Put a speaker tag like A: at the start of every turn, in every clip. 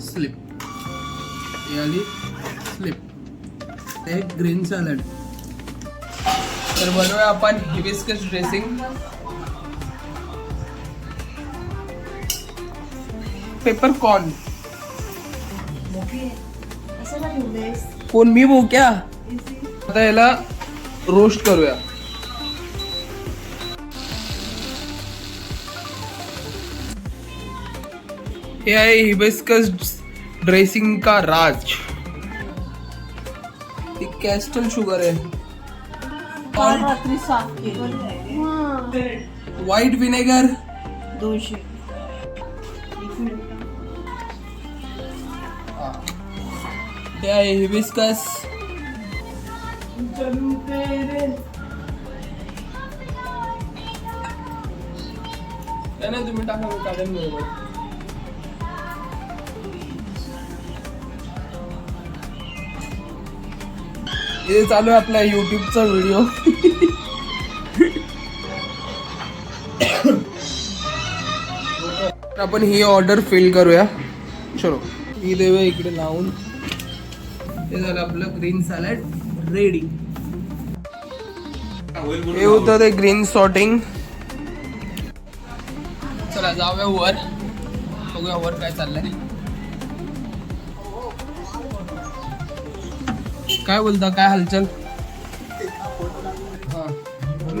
A: Slip ही आली slip एक green salad तर बनवूया आपण हिबिस्कस ड्रेसिंग पेपर कॉर्न कोण मी बोक्या आता याला रोस्ट करूया. हे आहे हिबिस्कस ड्रेसिंग का राज? कॅस्टल शुगर आहे. व्हाईट विनेगर
B: दोनशे.
A: हे आहे हिबिस्कस. नाही तुम्ही टाका मी बरोबर हे चालू आहे आपला युट्यूबचा व्हिडिओ आपण ही ऑर्डर फिल करूया. चलो. ही देऊया इकडे लावून. हे झालं आपलं ग्रीन सॅलड रेडी हे होतं ते ग्रीन सॉर्टिंग चला जाऊया वर. बघूया वर काय चाललंय. काय बोलता काय हालचाल? हा.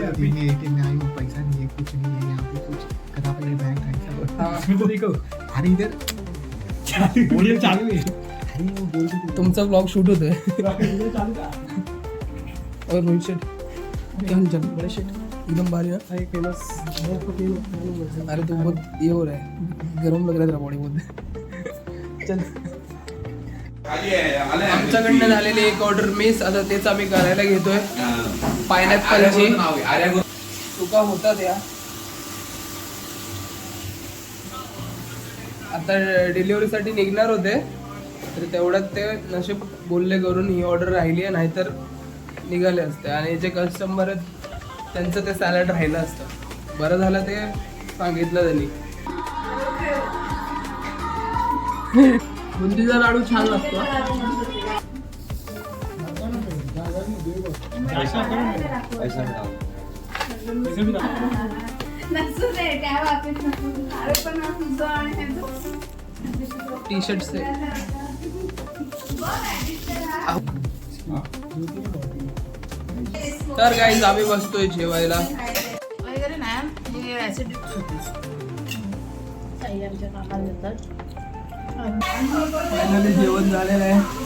C: अभी नहीं है कि मैं आई हूँ पैसा नहीं है कुछ नहीं है यहाँ पे कुछ कदा पे ये बैंक है. सब तो देखो अरे इधर वीडियो चालू है अरे वो बोल रही
A: तुमचा ब्लॉग शूट होतोय.
C: वीडियो चालू था
A: और रोहित शेट. क्या हालचाल? बड़े शेट. एकदम भारी
C: अरे फेमस
A: अरे तो बहुत ये हो रहा है. गरम लग रहा है तेरा बॉडी बहुत. चल. आमच्याकडनं झालेली एक ऑर्डर मिस आता तेच आम्ही करायला घेतोय. पायनॅपलची चुका होतात या. आता डिलिव्हरीसाठी निघणार होते तर तेवढ्यात ते नशीब बोलले करून ही ऑर्डर राहिली आहे नाहीतर निघाले असते. आणि जे कस्टमर आहेत त्यांचं ते सॅलड राहिलं असतं. बरं झालं ते सांगितलं त्यांनी. बुंदीचा लाडू छान लागतो. हा. टी शर्ट तर काही आम्ही बसतोय जेवायला.
B: वगैरे नाही हे आमच्या कामाला जातात
A: फायनली जेवण झालेलं आहे.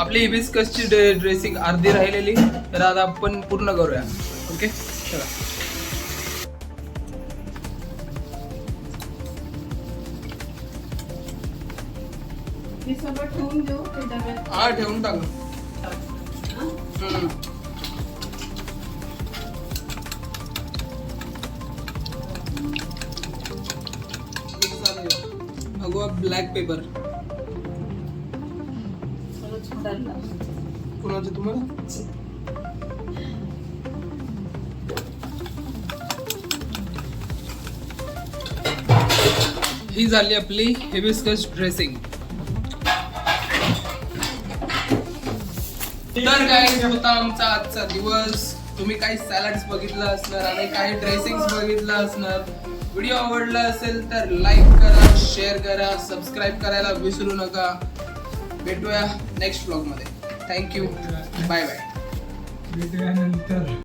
A: आपली हिबिस्कसची ड्रेसिंग अर्धी राहिलेली तर आता आपण पूर्ण करूया. ओके? चला. हा ठेवून टाक. हम्म. ब्लॅक पेपर कुणाचं तुम्हाला? ही झाली आपली हिबिस्कस ड्रेसिंग तर काय होता आमचा आजचा दिवस. तुम्ही काही सॅलड्स बघितलं असणार आणि काही ड्रेसिंग बघितलं असणार. व्हिडिओ आवडला असेल तर लाईक करा शेअर करा सबस्क्राईब करायला विसरू नका. भेटूया नेक्स्ट ब्लॉगमध्ये थँक्यू बाय बाय
C: भेटूया नंतर.